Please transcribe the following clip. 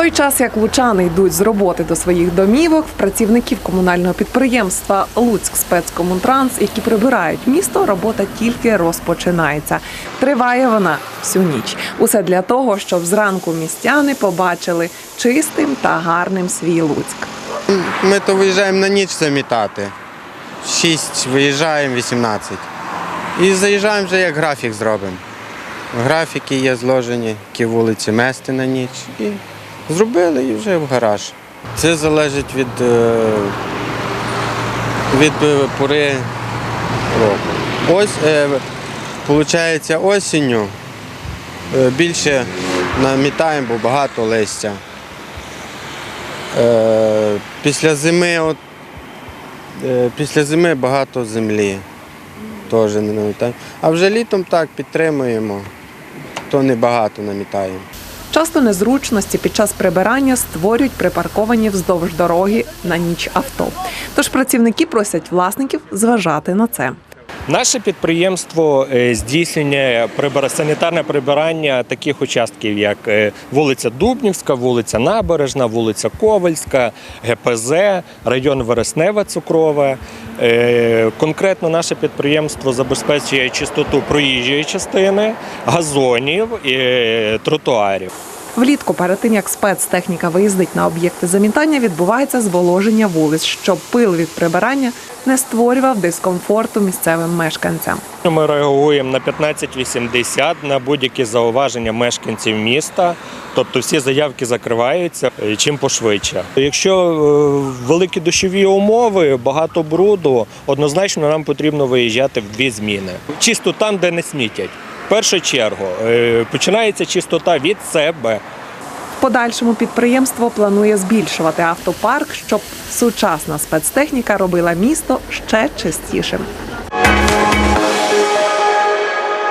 той час, як лучани йдуть з роботи до своїх домівок, в працівників комунального підприємства Луцьк спецкомунтранс, які прибирають місто, робота тільки розпочинається. Триває вона всю ніч. Усе для того, щоб зранку містяни побачили чистим та гарним свій Луцьк. Ми то виїжджаємо на ніч замітати. 6 виїжджаємо, 18. І заїжджаємо вже як графік зробимо. Графіки є зложені, які вулиці мести на ніч. І зробили і вже в гараж. Це залежить від, е, від е, пори року. Ось, виходить, осінню е, більше намітаємо, бо багато листя. Після зими, от, після зими багато землі. Теж не намітаємо. А вже літом так підтримуємо, то небагато намітаємо. Часто незручності під час прибирання створюють припарковані вздовж дороги на ніч авто. Тож працівники просять власників зважати на це. Наше підприємство е, здійснює санітарне прибирання таких участків, як е, вулиця Дубнівська, вулиця Набережна, вулиця Ковальська, ГПЗ, район Вереснева Цукрова. Е, Конкретно наше підприємство забезпечує чистоту проїжджої частини, газонів і тротуарів. Влітку, перед тим як спецтехніка виїздить на об'єкти замітання, відбувається зволоження вулиць, щоб пил від прибирання не створював дискомфорту місцевим мешканцям. Ми реагуємо на 1580 на будь-які зауваження мешканців міста. Тобто всі заявки закриваються е, чим пошвидше. Якщо е, великі дощові умови, багато бруду, однозначно нам потрібно виїжджати в дві зміни. Чисто там, де не смітять. Першу чергу е, починається чистота від себе. В подальшому підприємство планує збільшувати автопарк, щоб сучасна спецтехніка робила місто ще чистішим.